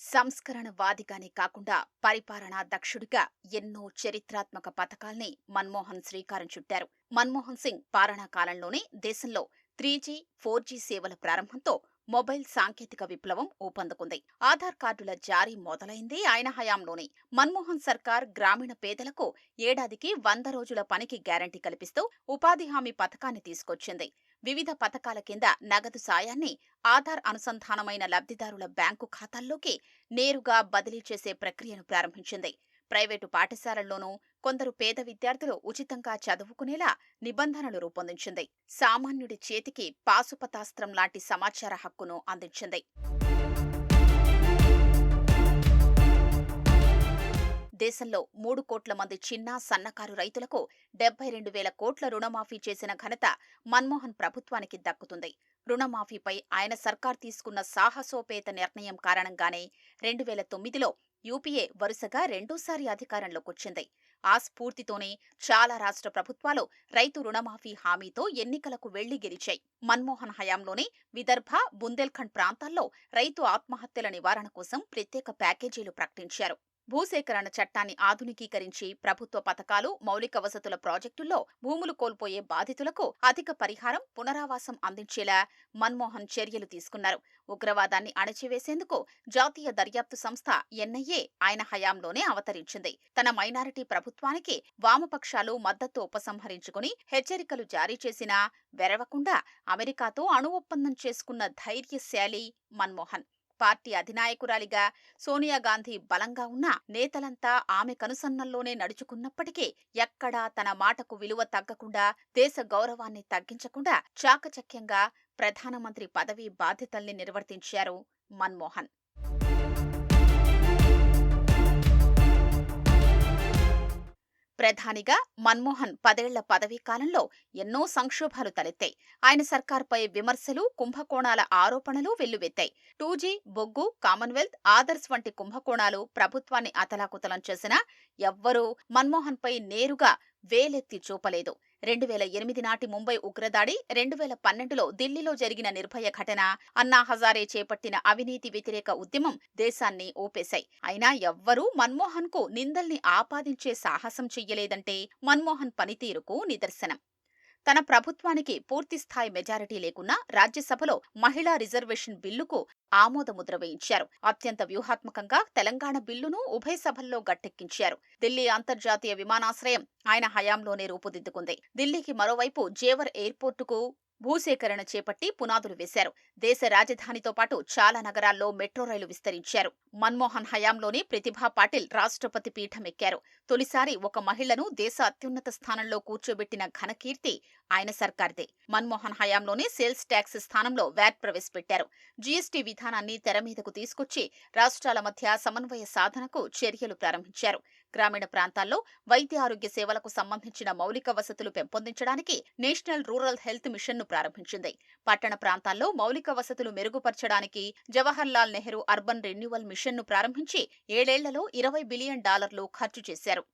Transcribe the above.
సంస్కరణవాదిగానే కాకుండా పరిపాలనా దక్షుడిగా ఎన్నో చరిత్రాత్మక పథకాల్ని మన్మోహన్ శ్రీకారం చుట్టారు. మన్మోహన్ సింగ్ పాలనా కాలంలోనే దేశంలో త్రీ జీ ఫోర్ జీ సేవల ప్రారంభంతో మొబైల్ సాంకేతిక విప్లవం ఊపందుకుంది. ఆధార్ కార్డుల జారీ మొదలైంది ఆయన హయాంలోనే. మన్మోహన్ సర్కార్ గ్రామీణ పేదలకు ఏడాదికి వంద రోజుల పనికి గ్యారంటీ కల్పిస్తూ ఉపాధి హామీ పథకాన్ని తీసుకొచ్చింది. వివిధ పథకాల కింద నగదు సాయాన్ని ఆధార్ అనుసంధానమైన లబ్ధిదారుల బ్యాంకు ఖాతాల్లోకి నేరుగా బదిలీ చేసే ప్రక్రియను ప్రారంభించింది. ప్రైవేటు పాఠశాలల్లోనూ కొందరు పేద విద్యార్థులు ఉచితంగా చదువుకునేలా నిబంధనలు రూపొందించింది. సామాన్యుడి చేతికి పాశుపతాస్త్రం లాంటి సమాచార హక్కును అందించింది. దేశంలో మూడు కోట్ల మంది చిన్న సన్నకారు రైతులకు డెబ్బై రెండు వేల కోట్ల రుణమాఫీ చేసిన ఘనత మన్మోహన్ ప్రభుత్వానికి దక్కుతుంది. రుణమాఫీపై ఆయన సర్కార్ తీసుకున్న సాహసోపేత నిర్ణయం కారణంగానే రెండు వేల తొమ్మిదిలో యూపీఏ వరుసగా రెండోసారి అధికారంలోకొచ్చింది ఆ స్ఫూర్తితోనే చాలా రాష్ట్ర ప్రభుత్వాలు రైతు రుణమాఫీ హామీతో ఎన్నికలకు వెళ్ళి గెలిచాయి. మన్మోహన్ హయాంలోనే విదర్భ బుందేల్ఖండ్ ప్రాంతాల్లో రైతు ఆత్మహత్యల నివారణ కోసం ప్రత్యేక ప్యాకేజీలు ప్రకటించారు. భూసేకరణ చట్టాన్ని ఆధునికీకరించి ప్రభుత్వ పథకాలు మౌలిక వసతుల ప్రాజెక్టుల్లో భూములు కోల్పోయే బాధితులకు అధిక పరిహారం పునరావాసం అందించేలా మన్మోహన్ చర్యలు తీసుకున్నారు. ఉగ్రవాదాన్ని అణచివేసేందుకు జాతీయ దర్యాప్తు సంస్థ ఎన్ఐఏ ఆయన హయాంలోనే అవతరించింది. తన మైనారిటీ ప్రభుత్వానికి వామపక్షాలు మద్దతు ఉపసంహరించుకుని హెచ్చరికలు జారీ చేసినా వెరవకుండా అమెరికాతో అణు ఒప్పందం చేసుకున్న ధైర్యశాలి మన్మోహన్. పార్టీ అధినాయకురాలిగా సోనియా గాంధీ బలంగా ఉన్న నేతలంతా ఆమె కనుసన్నల్లోనే నడుచుకున్నప్పటికీ ఎక్కడా తన మాటకు విలువ తగ్గకుండా దేశ గౌరవాన్ని తగ్గించకుండా చాకచక్యంగా ప్రధానమంత్రి పదవీ బాధ్యతల్ని నిర్వర్తించారు మన్మోహన్. ప్రధానిగా మన్మోహన్ పదేళ్ళ పదవీ కాలంలో ఎన్నో సంక్షోభాలు తలెత్తాయి. ఆయన సర్కార్పై విమర్శలు కుంభకోణాల ఆరోపణలు వెల్లువెత్తాయి. టూ జీ బొగ్గు కామన్వెల్త్ ఆదర్శ్ వంటి కుంభకోణాలు ప్రభుత్వాన్ని అతలాకుతలం చేసినా ఎవ్వరూ మన్మోహన్పై నేరుగా వేలెత్తి చూపలేదు. రెండు వేల ఎనిమిది నాటి ముంబై ఉగ్రదాడి రెండు వేల పన్నెండులో ఢిల్లీలో జరిగిన నిర్భయ ఘటన అన్నా హజారే చేపట్టిన అవినీతి వ్యతిరేక ఉద్యమం దేశాన్ని ఓపేశాయి అయినా ఎవ్వరూ మన్మోహన్కు నిందల్ని ఆపాదించే సాహసం చెయ్యలేదంటే మన్మోహన్ పనితీరుకు నిదర్శనం. తన ప్రభుత్వానికి పూర్తిస్థాయి మెజారిటీ లేకున్నా రాజ్యసభలో మహిళా రిజర్వేషన్ బిల్లుకు ఆమోదముద్ర వేయించారు. అత్యంత వ్యూహాత్మకంగా తెలంగాణ బిల్లును ఉభయ సభల్లో గట్టెక్కించారు. ఢిల్లీ అంతర్జాతీయ విమానాశ్రయం ఆయన హయాంలోనే రూపుదిద్దుకుంది. ఢిల్లీకి మరోవైపు జేవర్ ఎయిర్పోర్టుకు భూసేకరణ చేపట్టి పునాదులు వేశారు. దేశ రాజధానితో పాటు చాలా నగరాల్లో మెట్రో రైలు విస్తరించారు. మన్మోహన్ హయాంలోనే ప్రతిభా పాటిల్ రాష్ట్రపతి పీఠమెక్కారు తొలిసారి ఒక మహిళను దేశ అత్యున్నత స్థానంలో కూర్చోబెట్టిన ఘనకీర్తి ఆయన సర్కార్దే. మన్మోహన్ హయాంలోనే సేల్స్ ట్యాక్స్ స్థానంలో వ్యాట్ ప్రవేశపెట్టారు. జీఎస్టీ విధానాన్ని తెర మీదకు తీసుకొచ్చి రాష్ట్రాల మధ్య సమన్వయ సాధనకు చర్యలు ప్రారంభించారు. గ్రామీణ ప్రాంతాల్లో వైద్య ఆరోగ్య సేవలకు సంబంధించిన మౌలిక వసతులు పెంపొందించడానికి నేషనల్ రూరల్ హెల్త్ మిషన్ను ప్రారంభించింది. పట్టణ ప్రాంతాల్లో మౌలిక వసతులు మెరుగుపరచడానికి జవహర్లాల్ నెహ్రూ అర్బన్ రెన్యువల్ మిషన్ను ప్రారంభించి ఏడేళ్ళలో ఇరవై బిలియన్ డాలర్లు ఖర్చు చేశారు.